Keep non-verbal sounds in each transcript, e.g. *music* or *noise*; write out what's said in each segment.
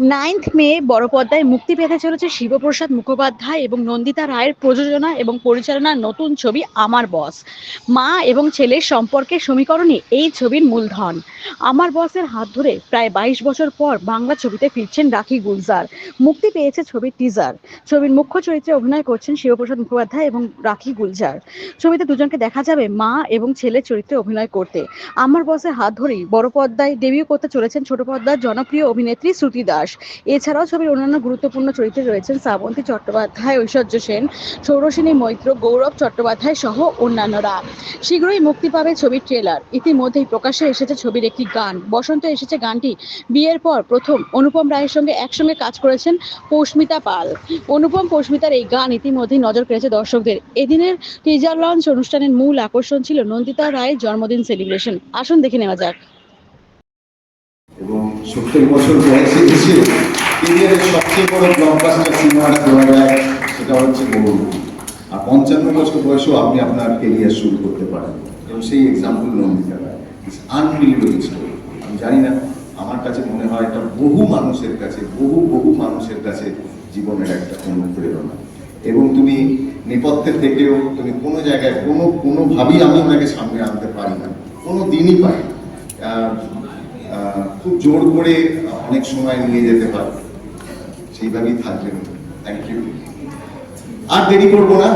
Ninth May বড় পর্দায় মুক্তি পেতে চলেছে শিবপ্রসাদ মুখোপাধ্যায় এবং নন্দিতা রায়ের প্রযোজনা এবং পরিচালনার নতুন ছবি আমার বস। মা এবং ছেলের সম্পর্কের সমীকরণই এই ছবির মূলধন। আমার বসের হাত ধরে প্রায় বাইশ বছর পর বাংলা ছবিতে ফিরছেন রাখি গুলজার। মুক্তি পেয়েছে ছবির টিজার ছবির মুখ্য চরিত্রে অভিনয় করছেন শিবপ্রসাদ মুখোপাধ্যায় এবং রাখি গুলজার। ছবিতে দুজনকে দেখা যাবে মা এবং ছেলের চরিত্রে অভিনয় করতে। আমার বসের হাত ধরেই বড় পর্দায় ডেবিউ করতে চলেছেন ছোট পর্দার জনপ্রিয় অভিনেত্রী শ্রুতি দাস। এছাড়াও ছবির অন্যান্য গুরুত্বপূর্ণ চরিত্রে রয়েছেন শ্রাবন্তী চট্টোপাধ্যায়, ঐশ্বর্য সেন সৌরসেনী মৈত্র, গৌরব চট্টোপাধ্যায় সহ অন্যান্যরা। শীঘ্রই মুক্তি পাবে ছবির ট্রেলার। ইতিমধ্যেই প্রকাশ্যে এসেছে ছবির একটি গান। বসন্ত এসেছে গানটি। বিয়ের পর প্রথম অনুপম রায়ের সঙ্গে একসঙ্গে কাজ করেছেন পৌষ্মিতা পাল। অনুপম, পৌষ্মিতার এই গান ইতিমধ্যেই নজর কেড়েছে দর্শকদের। এদিনের টিজার লঞ্চ অনুষ্ঠানের মূল আকর্ষণ ছিল নন্দিতা রায়ের জন্মদিন সেলিব্রেশন। আসুন দেখে নেওয়া যাক। এবং সত্তর বছর বয়সে এসে কেরিয়ারের সবচেয়ে বড় ব্লকবাস্টার সিনেমাটা দেওয়া যায় সেটা হচ্ছে বহু আর পঞ্চান্ন বছর বয়সেও আপনি আপনার কেরিয়ার শুরু করতে পারেন। এবং সেই example Nandita Roy it's unbelievable story আমি জানি না আমার কাছে মনে হয় এটা বহু মানুষের কাছে বহু বহু মানুষের কাছে জীবনের একটা অনুপ্রেরণা। এবং তুমি নেপথ্যে থেকেও তুমি কোনো জায়গায় কোনো কোনোভাবেই আমি ওনাকে সামনে আনতে পারি না। কোনো দিনই আহ, খুব জোর করে অনেক সময় নিয়ে যেতে পারে। সেইভাবেই থাকবেন। থ্যাংক ইউ আর দেরি করব না।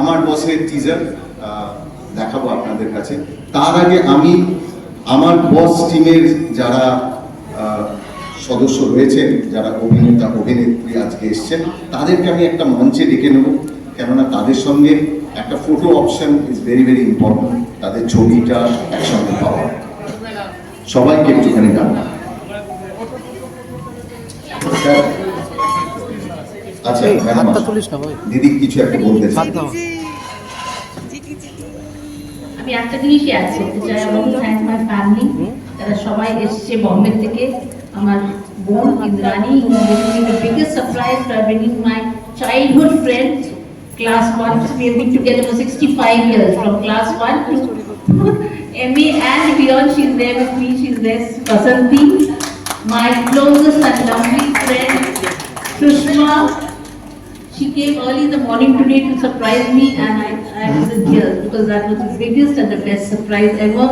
আমার বসের টিজার দেখাবো আপনাদের কাছে। তার আগে আমি আমার বস টিমের যারা সদস্য রয়েছেন, যারা অভিনেতা, অভিনেত্রী আজকে এসছেন, তাদেরকে আমি একটা মঞ্চে ডেকে নেব। কেননা তাদের সঙ্গে একটা photo option is very very important তাদের ছবিটা একসঙ্গে পাওয়া। সবাইকে একটুখানি স্যার, আচ্ছা দিদি কিছু একটা বলতে আমি একটা জিনিসই মাই ফ্যামিলি তারা সবাই এসছে বম্বে থেকে। আমার বোন Indrani the biggest surprise for bringing my childhood friend class 1 we have been together for 65 years from class 1 to *laughs* MA and beyond she's there with me. She's there Vasanti my closest and lovely friend Sushma She came early in the morning today to surprise me and I, I was in tears because that was the biggest and the best surprise ever.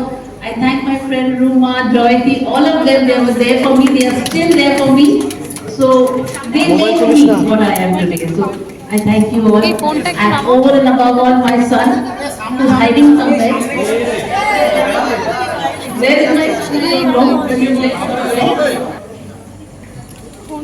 I thank my friend Ruma, Joyati, all of them, they were there for me, they are still there for me. So they made me what I am today. So I thank you all. And over and above all, my son who's hiding somewhere. Where is my son? Phone